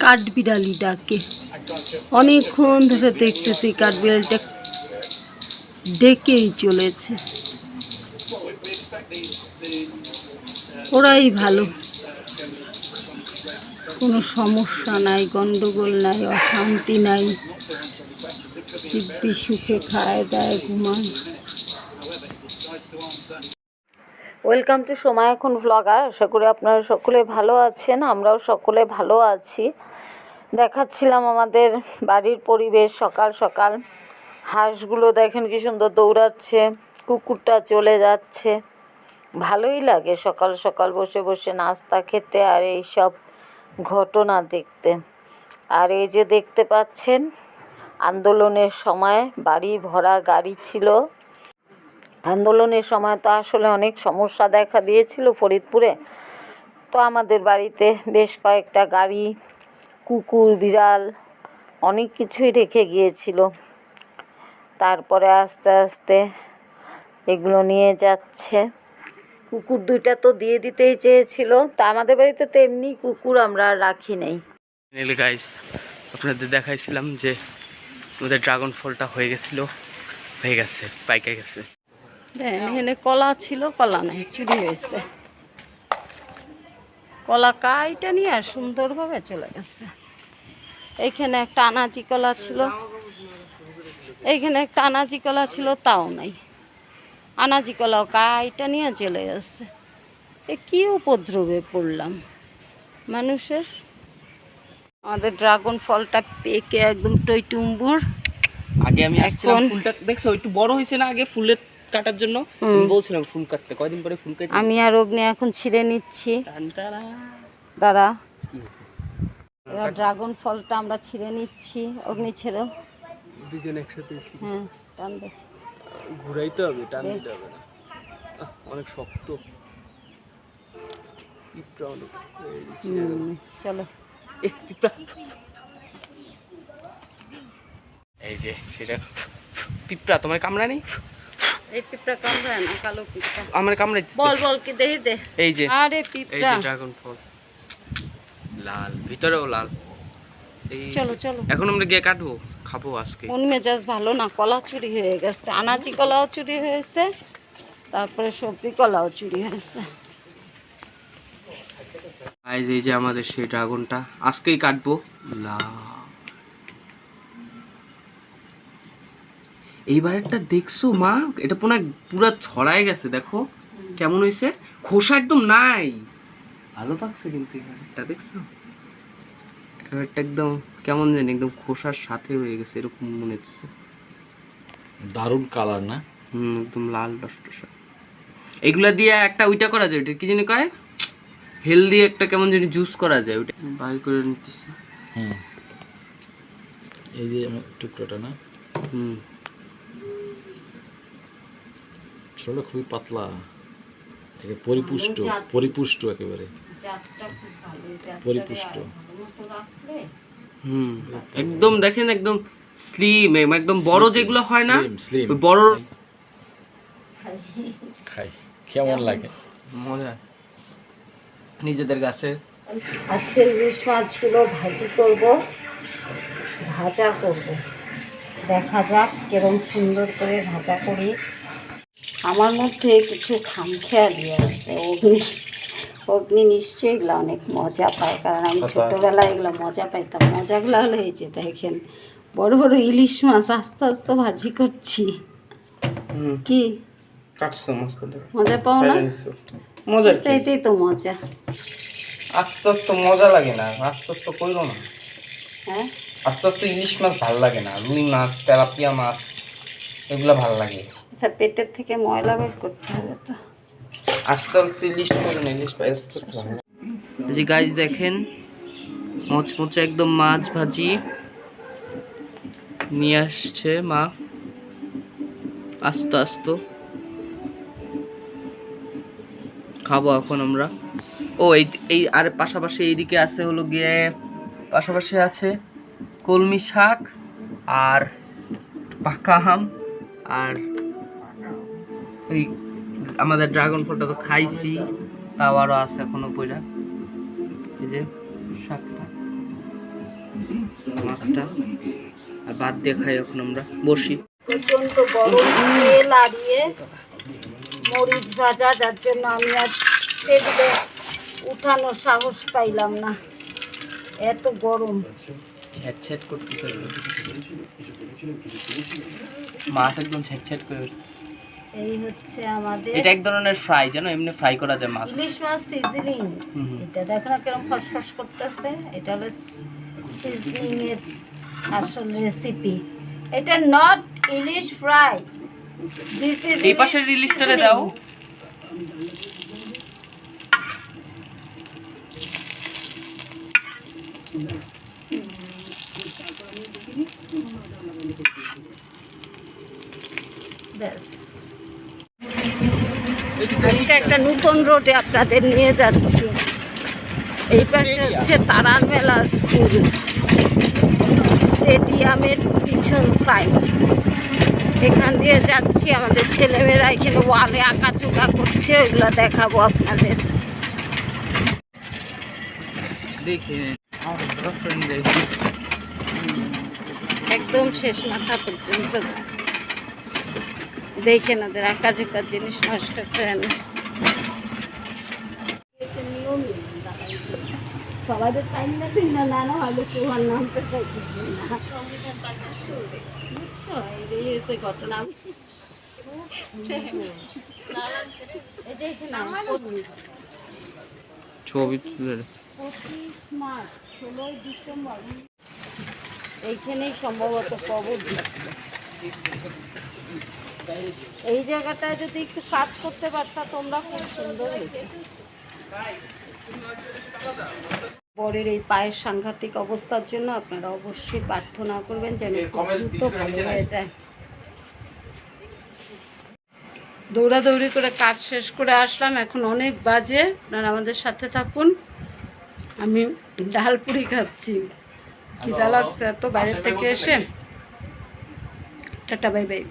কাঠবিড়ালি ডাকে অনেকক্ষণ ধরে দেখতেছি কাঠবিড়ালিটা ডেকেই চলেছে। ওরাই ভালো। কোনো সমস্যা নাই, গন্ডগোল নাই, অশান্তি নাই। দিব্যি সুখে খায় দায় ঘুমায়। ওয়েলকাম টু সময় এখন ভ্লগার আশা করি আপনারা সকলে ভালো আছেন, আমরাও সকলে ভালো আছি। দেখাচ্ছিলাম আমাদের বাড়ির পরিবেশ, সকাল সকাল। হাঁসগুলো দেখেন কি সুন্দর দৌড়াচ্ছে, কুকুরটা চলে যাচ্ছে। ভালোই লাগে সকাল সকাল বসে বসে নাস্তা খেতে আর এই সব ঘটনা দেখতে। আর এই যে দেখতে পাচ্ছেন, আন্দোলনের সময় বাড়ি ভরা গাড়ি ছিল। আন্দোলনের সময় তো আসলে অনেক সমস্যা দেখা দিয়েছিল ফরিদপুরে। তো আমাদের বাড়িতে বেশ কয়েকটা গাড়ি, কুকুর, বিড়াল অনেক কিছুই রেখে গিয়েছিল। তারপরে আস্তে আস্তে এগুলো নিয়ে যাচ্ছে। কুকুর দুইটা তো দিয়ে দিতেই চেয়েছিল। তা আমাদের বাড়িতে তো এমনি কুকুর আমরা রাখি নেই। গাইস আপনাদের দেখাইছিলাম যে আমাদের ড্রাগন ফলটা হয়ে গেছিল, হয়ে গেছে, পাইকে গেছে। দেন এখানে কলা ছিল কলা নাই চুরি হয়েছে। কলা কাইটা নিয়ে আর সুন্দরভাবে চলে গেছে। এইখানে একটা আনাজি কলা ছিল। এইখানে একটা আনাজি কলা ছিল তাও নাই। আনাজি কলাও কাইটা নিয়ে চলে গেছে। এ কি উপদ্রবে পড়লাম? মানুষের? আমাদের ড্রাগন ফলটা পেকে একদম টই টুম্বুর আগে আমি এখন- ফুলটা দেখছ একটু বড় হয়েছে না? আগে ফুলের কাটার জন্য বলছিলাম ফুল কাটতে। কয়দিন পরে ফুল কাটতে আমি আর অগ্নি এখন ছিঁড়ে নিচ্ছি। দাঁড়া। এবার ড্রাগন ফলটা আমরা ছিঁড়ে নিচ্ছি। অগ্নি ছেড়ো। দুজন একসাথে হ্যাঁ টান দে। ঘুরাইতে হবে টান দিতে হবে না। অনেক শক্ত। পিঁপড়া অনেক চলো। এ, পিঁপড়া। এই যে সেটা পিঁপড়া তোমার কামড়া নেই? এই পিঁপড়া কামড়ায় না কালো পিঁপড়া আমার কামড়াইতেছে বল বল কি দেখি দে। এই যে আরে এই যে ড্রাগন ফল লাল ভিতরেও লাল। এই চলো চলো। এখন আমরা গিয়ে কাটবো খাব আজকে। মন মেজাজ ভালো না কলা চুরি হয়ে গেছে। আনাচি কলাও চুরি হয়েছে তারপরে সবজি কলাও চুরি হয়েছে। এই যে এই যে আমাদের সেই ড্রাগনটা আজকেই কাটবো। লা এইবারেরটা দেখছ মা? এটা পুরো পুরো ছড়ায় গেছে দেখো। কেমন হয়েছে? খোসা একদম নাই। ভালো পাকছে কিন্তু এবারটা দেখছ? এবারটা একদম কেমন জানি একদম খোসার সাথে হয়ে গেছে এরকম মনে হচ্ছে। দারুণ কালার না? হুম একদম লাল টসটসা এগুলা দিয়ে একটা ওইটা করা যায় ওইটা কি জানি কয়? হেলদি একটা কেমন জানি জুস করা যায় ওইটা। বাইর করে নিতেছি। হুম। এই যে টুকরোটা না? হুম। ছোট খুবই পাতলা একে পরিপুষ্ট পরিপুষ্ট একেবারে। পরিপুষ্ট। হুম একদম দেখেন একদম স্লিম একদম বড় যেগুলো হয় না. বড় খাই। কেমন লাগে? মজা। নিজেদের গাছে। আজকে ইলিশ মাছগুলো ভাজি করব ভাজা করব। দেখা যাক কিরম সুন্দর করে ভাজা করি। আমার মধ্যে কিছু খামখেয়ালি আছে অগ্নি অগ্নি নিশ্চয়ই এগুলো অনেক মজা পায় কারণ আমি ছোটোবেলায় এগুলো মজা পাইতাম। মজাগুলো হলো যে দেখেন বড় বড় ইলিশ মাছ আস্তে আস্তে ভাজি করছি। কি? মজা পাও না? মজার তো এটাই তো মজা। আস্তে আস্তে মজা লাগে না আস্তে আস্তে করল না। হ্যাঁ? আস্তে আস্তে ইলিশ মাছ ভালো লাগে না রুই মাছ তেলাপিয়া মাছ এগুলো ভালো লাগে। আচ্ছা পেটের থেকে ময়লা বের করতে হবে তো। আস্তে ইলিশ করে না ইলিশ আস্তে আস্তে ভালো যে গাছ দেখেন মচমচে একদম মাছ ভাজি নিয়ে আসছে মা। আস্তে আস্তে। খাব এখন আমরা। ও এই এই আর পাশাপাশি এইদিকে আছে হলো গিয়ে পাশাপাশি আছে কলমি শাক আর পাকা আম আর ওই আমাদের ড্রাগন ফলটা তো খাইছি তাও আরও আছে এখনও পইরা। এই যে শাকটা। মাছটা। আর ভাত দিয়ে খাই এখন আমরা বসি। গরম তেল আড়িয়ে মরিচ ভাজা যার জন্য আমি আজ টেবিলে উঠানোর সাহস পাইলাম না। এত গরম। মাছ একদম ছ্যাট ছ্যাট করে। এই হচ্ছে আমাদের এটা এক ধরনের ফ্রাই জানো এমনি ফ্রাই করা যায় মাছ। ইলিশ মাছ সিজনিং। এটা দেখো না কীরকম ফসফস করতেছে। এটা হলো সিজনিং এর আসল রেসিপি এটা not ilish fry this is এই পাশের রিলিজটারে দাও। ব্যাস। আজকে একটা নতুন রোডে আপনাদের নিয়ে যাচ্ছি। এই পাশে হচ্ছে তারার মেলা স্কুল স্টেডিয়ামের পিছন সাইড এখান দিয়ে যাচ্ছি আমাদের ছেলেমেয়েরা এখানে ওয়ালে আঁকাচুকা করছে ওইগুলো দেখাবো আপনাদের। একদম শেষ মাথা পর্যন্ত। দেখেন ওদের আঁকাচুকা জিনিস নষ্ট করে না। সবাই টাইম না না না হলে কেউ আর নামতে চাইতেছে না। বুঝছ? এই হচ্ছে ঘটনা। ছবি তুলে মার্চ ষোলোই ডিসেম্বর। এইখানেই সম্ভবত কবর দিচ্ছে এই জায়গাটায় যদি একটু কাজ করতে পারতা তোমরা খুব সুন্দর বরের এই পায়ের সাংঘাতিক অবস্থার জন্য আপনারা অবশ্যই প্রার্থনা করবেন যেন দ্রুত ভালো হয়ে যায়। দৌড়াদৌড়ি করে কাজ শেষ করে আসলাম। এখন অনেক বাজে। আপনারা আমাদের সাথে থাকুন। আমি ডালপুরি খাচ্ছি। খিদা লাগছে এত বাইরের থেকে এসে। Tata bye bye.